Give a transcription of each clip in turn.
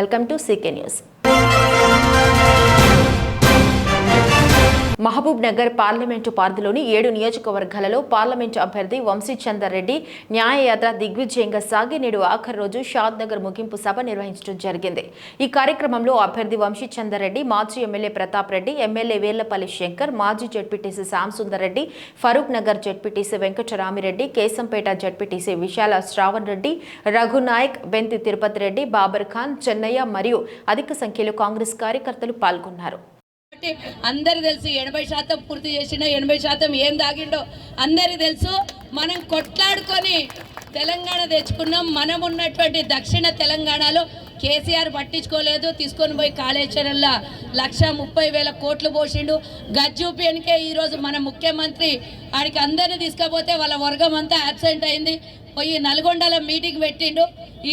Welcome to CK news Mahabub Nagar parliament పరిధిలోని ఏడు నియోజకవర్గాలలో పార్లమెంటు అభ్యర్థి వంశీచందర్ రెడ్డి న్యాయయాత్ర దిగ్విజయంగా సాగి నేడు ఆఖరి రోజు షాద్ నగర్ ముగింపు సభ నిర్వహించడం జరిగింది. ఈ కార్యక్రమంలో అభ్యర్థి వంశీచందర్ రెడ్డి మాజీ ఎమ్మెల్యే ప్రతాప్ రెడ్డి ఎమ్మెల్యే వేర్లపల్లి శంకర్ మాజీ ZPTC Shyamsundar Reddy Farooq Nagar ZPTC Venkatramireddy Keshampet ZPTC Vishala Shravan Reddy Raghunayak Benthi Tirupati Reddy Babar Khan Chennaiah మరియు అధిక సంఖ్యలో కాంగ్రెస్ కార్యకర్తలు పాల్గొన్నారు. కాబట్టి అందరు తెలుసు ఎనభై శాతం పూర్తి చేసిన ఎనభై శాతం ఏం దాగిండో అందరికి తెలుసు. మనం కొట్లాడుకొని తెలంగాణ తెచ్చుకున్నాం. మనం ఉన్నటువంటి దక్షిణ తెలంగాణలో కేసీఆర్ పట్టించుకోలేదు. తీసుకొని పోయి కాళేశ్వరంలో లక్ష ముప్పై వేల కోట్లు పోసిండు. గజ్జూపియనికే ఈరోజు మన ముఖ్యమంత్రి ఆడికి అందరిని తీసుకపోతే వాళ్ళ వర్గం అంతా అబ్సెంట్ అయింది. పోయి నల్గొండలో మీటింగ్ పెట్టిండు.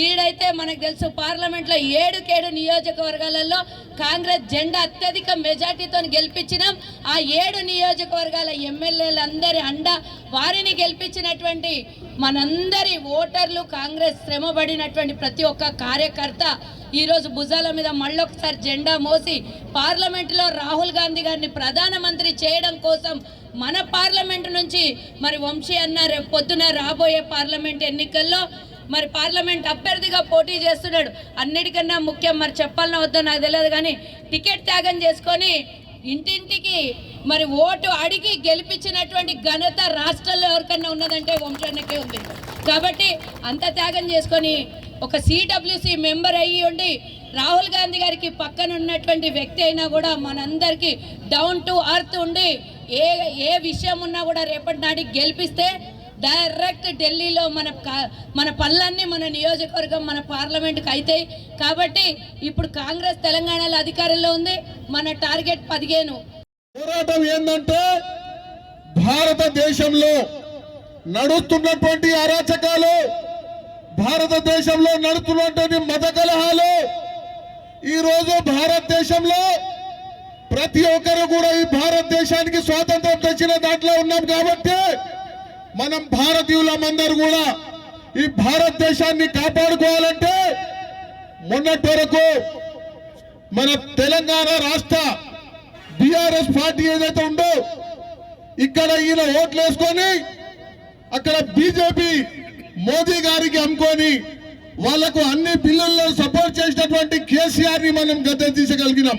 ఈడైతే మనకు తెలుసు పార్లమెంట్లో ఏడుకేడు నియోజకవర్గాలలో కాంగ్రెస్ జెండా అత్యధిక మెజార్టీతో గెలిపించినాం. ఆ ఏడు నియోజకవర్గాల ఎమ్మెల్యేలందరి అండ వారిని గెలిపించినటువంటి మనందరి ఓటర్లు కాంగ్రెస్ శ్రమపడినటువంటి ప్రతి ఒక్క కార్యకర్త ఈరోజు భుజాల మీద మళ్ళొకసారి జెండా మోసి పార్లమెంట్లో రాహుల్ గాంధీ గారిని ప్రధానమంత్రి చేయడం కోసం మన పార్లమెంట్ నుంచి మరి వంశీ అన్న రేపు పొద్దున రాబోయే పార్లమెంట్ ఎన్నికల్లో మరి పార్లమెంట్ అభ్యర్థిగా పోటీ చేస్తున్నాడు. అన్నిటికన్నా ముఖ్యం మరి చెప్పాలన్నా వద్దో నాకు తెలియదు కానీ టికెట్ త్యాగం చేసుకొని ఇంటింటికి మరి ఓటు అడిగి గెలిపించినటువంటి ఘనత రాష్ట్రంలో ఎవరికన్నా ఉన్నదంటే వంశన్నకే ఉంది. కాబట్టి అంత త్యాగం చేసుకొని ఒక సిడబ్ల్యూసి మెంబర్ అయ్యి ఉండి రాహుల్ గాంధీ గారికి పక్కన ఉన్నటువంటి వ్యక్తి అయినా కూడా మనందరికీ డౌన్ టు అర్త్ ఉండి ఏ ఏ విషయం ఉన్నా కూడా రేపటి నాటికి గెలిపిస్తే డైరెక్ట్ ఢిల్లీలో మన మన పనులన్నీ మన నియోజకవర్గం మన పార్లమెంట్కి అవుతాయి కాబట్టి ఇప్పుడు కాంగ్రెస్ తెలంగాణలో అధికారంలో ఉంది. మన టార్గెట్ పదిహేను. పోరాటం ఏంటంటే భారతదేశంలో నడుస్తున్నటువంటి అరాచకాలు భారతదేశంలో నడుతున్నటువంటి మత కలహాలు ఈరోజు భారతదేశంలో ప్రతి ఒక్కరు కూడా ఈ భారతదేశానికి స్వాతంత్రం తెచ్చిన దాంట్లో ఉన్నాం కాబట్టి మనం భారతీయులమందరూ కూడా ఈ భారతదేశాన్ని కాపాడుకోవాలంటే మొన్నటి వరకు మన తెలంగాణ రాష్ట్ర బీఆర్ఎస్ పార్టీ ఏదైతే ఉందో ఇక్కడ ఈయన ఓట్లు వేసుకొని అక్కడ బీజేపీ మోదీ గారికి అమ్ముకొని వాళ్ళకు అన్ని బిల్లుల్లో సపోర్ట్ చేసినటువంటి కేసీఆర్ని మనం గద్దె తీసగలిగినాం.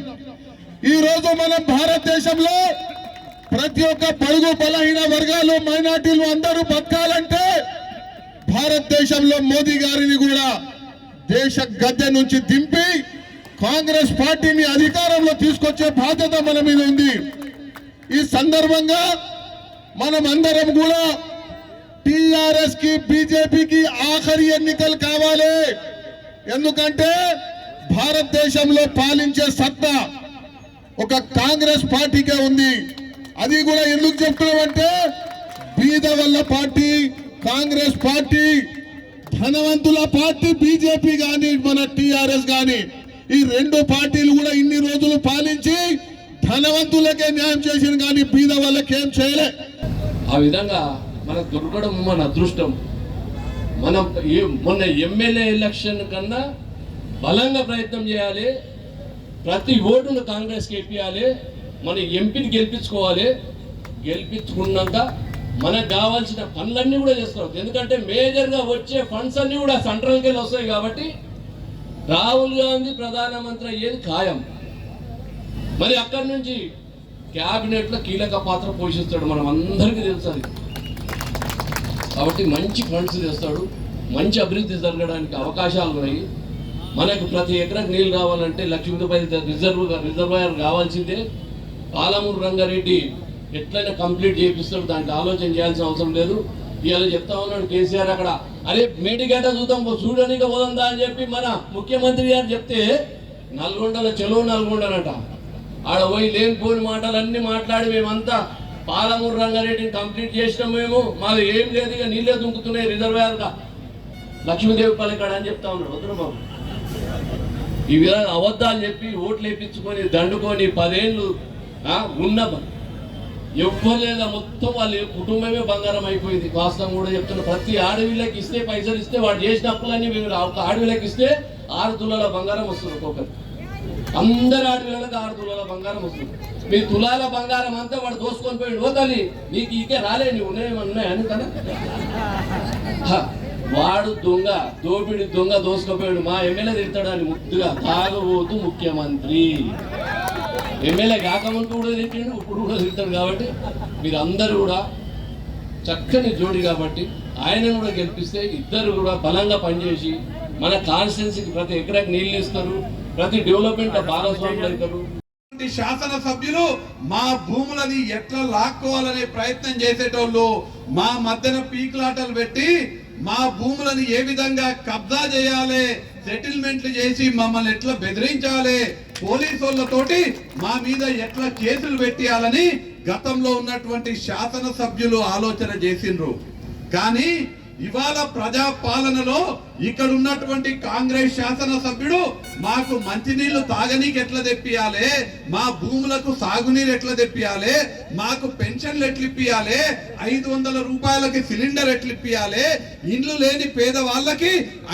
ఈ రోజు భారతదేశంలో ప్రతి ఒక్క పడుగు బలహీన వర్గాలు మైనార్టీలు అందరూ బతకాలంటే భారతదేశంలో మోదీ గారిని కూడా దేశ గద్దె నుంచి దింపి కాంగ్రెస్ పార్టీని అధికారంలో తీసుకొచ్చే బాధ్యత మన మీద ఉంది. ఈ సందర్భంగా మనం అందరం కూడా టిఆర్ఎస్కి బీజేపీకి ఆఖరి ఎన్నికలు కావాలి. ఎందుకంటే భారతదేశంలో పాలించే సత్తా ఒక కాంగ్రెస్ పార్టీకే ఉంది. అది కూడా ఎందుకు చెప్తున్నామంటే బీద వల్ల పార్టీ కాంగ్రెస్ పార్టీ ధనవంతుల పార్టీ బీజేపీ కానీ మన టిఆర్ఎస్ కానీ ఈ రెండు పార్టీలు కూడా ఇన్ని రోజులు పాలించి ధనవంతులకే న్యాయం చేసిన కానీ బీద వాళ్ళకేం చేయలే. ఆ విధంగా మనకు దొరకడం మన అదృష్టం. మనం మొన్న ఎమ్మెల్యే ఎలక్షన్ కన్నా బలంగా ప్రయత్నం చేయాలి. ప్రతి ఓటును కాంగ్రెస్కి ఎప్పియాలి మన ఎంపీని గెలిపించుకోవాలి. గెలిపించుకున్నాక మనకు కావాల్సిన పనులన్నీ కూడా చేసుకోవచ్చు ఎందుకంటే మేజర్గా వచ్చే ఫండ్స్ అన్నీ కూడా సెంట్రల్కి వెళ్ళి వస్తాయి కాబట్టి రాహుల్ గాంధీ ప్రధానమంత్రి అయ్యేది ఖాయం. మరి అక్కడి నుంచి క్యాబినెట్లో కీలక పాత్ర పోషిస్తాడు మనం అందరికీ తెలుసు అది. కాబట్టి మంచి ఫండ్స్ తెస్తాడు మంచి అభివృద్ధి జరగడానికి అవకాశాలు ఉన్నాయి. మనకు ప్రతి ఎకరాకు నీళ్ళు కావాలంటే లక్ష్మీపతి రిజర్వ్ రిజర్వాయర్ కావాల్సిందే. పాలమూరు రంగారెడ్డి ఎట్లయినా కంప్లీట్ చేపిస్తాడు దానికి ఆలోచన చేయాల్సిన అవసరం లేదు. ఇవాళ చెప్తా ఉన్నాడు కేసీఆర్ అక్కడ. అరే మేడిగడ్డ చూద్దాం చూడడానికి పోదందా అని చెప్పి మన ముఖ్యమంత్రి గారు చెప్తే నల్గొండలో చెలో నల్గొండనట ఆడ పోయి లేనిపోని మాటలన్నీ మాట్లాడి మేమంతా పాలమూరు రంగారెడ్డిని కంప్లీట్ చేసినాం మేము. మాది ఏం లేదు ఇక నీళ్ళే దుంకుతున్నాయి రిజర్వాయర్గా. లక్ష్మీదేవి పల్లెకాడ అని చెప్తా ఉన్నాడు. వద్దు బాబు. ఈ విధంగా అబద్ధాలు చెప్పి ఓట్లు వేయించుకొని దండుకొని పదేళ్ళు ఉన్న ఎవ్వలేదా మొత్తం వాళ్ళ కుటుంబమే బంగారం అయిపోయింది. వాస్తవం కూడా చెప్తున్నా. ప్రతి ఆడవిళ్ళకి ఇస్తే పైసలు ఇస్తే వాడు చేసిన అప్పులన్నీ మేము ఒక ఆడవిళ్ళకి ఇస్తే ఆరు తులాల బంగారం వస్తుంది ఒక్కొక్కరు. అందరు ఆడపిల్లలకు ఆరు తులాల బంగారం వస్తుంది. మీ తులాల బంగారం అంతా వాడు దోసుకొని పోయి ఓ తల్లి నీకు ఇకే రాలే నీవు ఉన్నాయేమన్నా ఉన్నాయని కదా వాడు దొంగ దోపిడి దొంగ దోసుకుపోయాడు. మా ఎమ్మెల్యే తిడతాడు అని ముద్దుగా తాగబోతు ముఖ్యమంత్రి. ఎమ్మెల్యే కాకముందు కూడా తిట్టాడు ఇప్పుడు కూడా తిడతాడు కాబట్టి మీరు అందరూ కూడా చక్కని జోడి కాబట్టి ఆయనను కూడా గెలిపిస్తే ఇద్దరు కూడా బలంగా పనిచేసి మన కాన్స్టిట్యున్సీకి ప్రతి ఎకరాకి నీళ్ళు ఇస్తారు ప్రతి డెవలప్మెంట్ భాగస్వాములు అవుతారు. శాసన సభ్యులు మా భూములని ఎట్లా లాక్కోవాలనే ప్రయత్నం చేసేటోళ్ళు మా మధ్యన పీకులాటలు పెట్టి మా భూములను ఏ విధంగా కబ్జా చేయాలి సెటిల్మెంట్లు చేసి మమ్మల్ని ఎట్లా బెదిరించాలి పోలీసు వాళ్ళతోటి మా మీద ఎట్లా కేసులు పెట్టియాలని గతంలో ఉన్నటువంటి శాసన సభ్యులు ఆలోచన చేసిండ్రు. కానీ ఇవాళ ప్రజా పాలనలో ఇక్కడ ఉన్నటువంటి కాంగ్రెస్ శాసన సభ్యుడు మాకు మంచినీళ్ళు తాగనీకి ఎట్లా తెప్పియాలి? మా భూములకు సాగునీరు ఎట్లా తెప్పియాలి? మాకు పెన్షన్లు ఎట్లా ఇప్పియాలి? ఐదు వందల రూపాయలకి సిలిండర్ ఎట్లా ఇప్పియాలి? ఇండ్లు లేని పేదవాళ్ళకి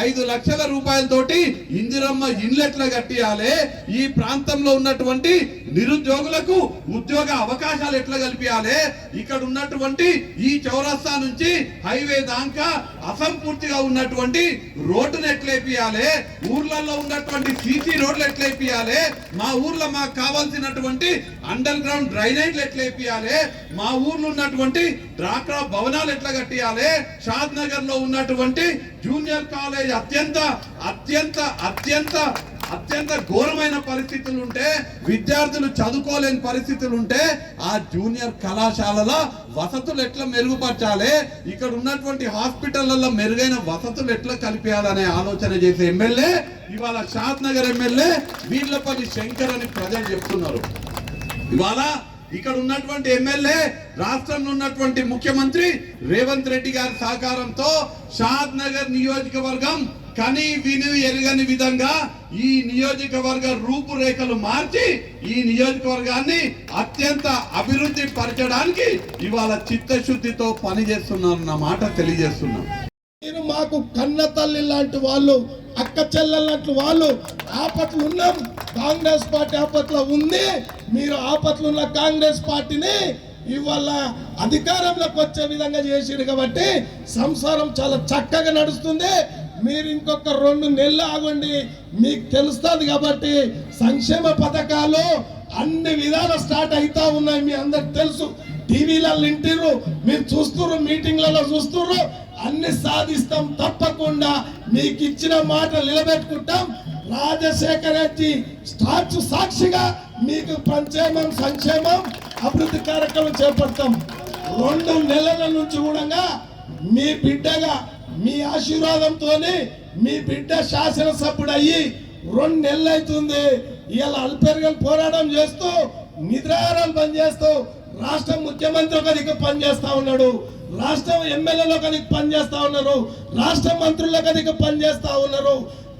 ఐదు లక్షల రూపాయలతోటి ఇందిరమ్మ ఇండ్లు ఎట్లా కట్టియాలి? ఈ ప్రాంతంలో ఉన్నటువంటి నిరుద్యోగులకు ఉద్యోగ అవకాశాలు ఎట్లా కల్పించాలి ఇక్కడ ఉన్నటువంటి ఈ చౌరస్తా నుంచి హైవే దాకా అసంపూర్తిగా ఉన్నటువంటి రోడ్డును ఎట్లేపియాలి ఊర్లలో ఉన్నటువంటి సీసీ రోడ్లు ఎట్లేపియాలి మా ఊర్లో మాకు కావాల్సినటువంటి అండర్ గ్రౌండ్ డ్రైనేజ్లు ఎట్లేపియాలి మా ఊర్లో ఉన్నటువంటి డ్రాక్రా భవనాలు ఎట్లా కట్టియాలి? షాద్ నగర్లో ఉన్నటువంటి జూనియర్ కాలేజ్ అత్యంత అత్యంత అత్యంత అత్యంత ఘోరమైన పరిస్థితులు ఉంటే విద్యార్థులు చదువుకోలేని పరిస్థితులు ఉంటే ఆ జూనియర్ కళాశాలలో వసతులు ఎట్లా మెరుగుపరచాలి? ఇక్కడ ఉన్నటువంటి హాస్పిటళ్ళలో మెరుగైన వసతులు ఎట్లా కల్పించాలనే ఆలోచన చేసే ఎమ్మెల్యే ఇవాళ షాద్ నగర్ ఎమ్మెల్యే వీళ్ళపల్లి శంకర్ అని ప్రజలు చెప్తున్నారు. ఇవాళ ఇక్కడ ఉన్నటువంటి ఎమ్మెల్యే రాష్ట్రంలో ఉన్నటువంటి ముఖ్యమంత్రి రేవంత్ రెడ్డి గారి సహకారంతో షాద్ నగర్ నియోజకవర్గం కని విని ఎరగని విధంగా ఈ నియోజకవర్గ రూపురేఖలు మార్చి ఈ నియోజకవర్గాన్ని అత్యంత అభివృద్ధి పరచడానికి ఇవాళ చిత్తశుద్ధితో పనిచేస్తున్నారన్న మాట తెలియజేస్తున్నాం. మీరు మాకు కన్న తల్లి లాంటి వాళ్ళు అక్క చెల్లెలంటి వాళ్ళు ఆపట్లు ఉన్నాం. కాంగ్రెస్ పార్టీ ఆపట్లో ఉంది. మీరు ఆపట్లు ఉన్న కాంగ్రెస్ పార్టీని ఇవాళ అధికారంలోకి వచ్చే విధంగా చేసిరు కాబట్టి సంసారం చాలా చక్కగా నడుస్తుంది. మీరు ఇంకొక రెండు నెలలు ఆగండి. మీకు తెలుస్తుంది కాబట్టి సంక్షేమ పథకాలు అన్ని విధాలు స్టార్ట్ అవుతా ఉన్నాయి. మీ అందరికి తెలుసు. టీవీలలో వింటారు మీరు చూస్తున్నారు మీటింగ్లలో చూస్తున్నారు అన్ని సాధిస్తాం తప్పకుండా. మీకు ఇచ్చిన మాట నిలబెట్టుకుంటాం. రాజశేఖర రెడ్డి స్టార్ట్ సాక్షిగా మీకు సంక్షేమం సంక్షేమం అభివృద్ధి కార్యక్రమం చేపడతాం. రెండు నెలల నుంచి మీ బిడ్డగా మీ ఆశీర్వాదంతోనే మీ బిడ్డ శాసనసభ్యుడు అయ్యి రెండు నెలలు అవుతుంది ఇలా అల్పేరుగా పోరాటం చేస్తూ నిద్రాహారాలు పనిచేస్తూ రాష్ట్ర ముఖ్యమంత్రి ఒక దిక్కు పనిచేస్తా ఉన్నాడు. రాష్ట్ర ఎమ్మెల్యేలు ఒక దిక్కు పనిచేస్తా ఉన్నారు. రాష్ట్ర మంత్రులు ఒక దిక్కు పనిచేస్తా ఉన్నారు.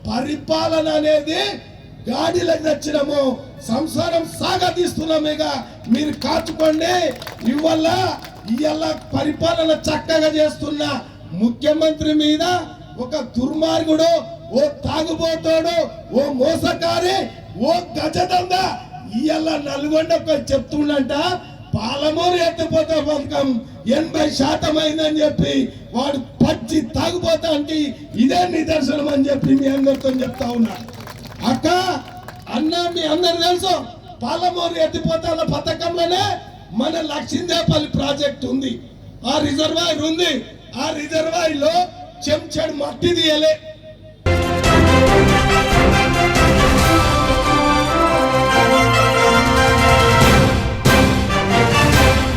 పరిపాలన అనేది గాడిలకు తెచ్చినాము సంసారం సాగతీస్తున్నామేగా మీరు కాచుకోండి. ఇవల్ల ఇవాళ పరిపాలన చక్కగా చేస్తున్న ముఖ్యమంత్రి మీద ఒక దుర్మార్గుడు ఓ తాగుబోతాడు ఓ మోసకారి ఓ గజదంద ఇవాళ నల్గొండ చెప్తుండంట పాలమూరు ఎత్తిపోతే పథకం ఎనభై శాతం అయిందని చెప్పి వాడు పచ్చి తాగుపోతానికి ఇదే నిదర్శనం అని చెప్పి మీ అందరితో చెప్తా ఉన్నా. అక్క అన్న మీ అందరు తెలుసు పాలమూరు ఎత్తిపోతాల పథకంలోనే మన లక్ష్మీదేపల్లి ప్రాజెక్ట్ ఉంది. ఆ రిజర్వాయర్ ఉంది. ఆ రిజర్వాయర్లో చెంచడు మట్టి తీయలే.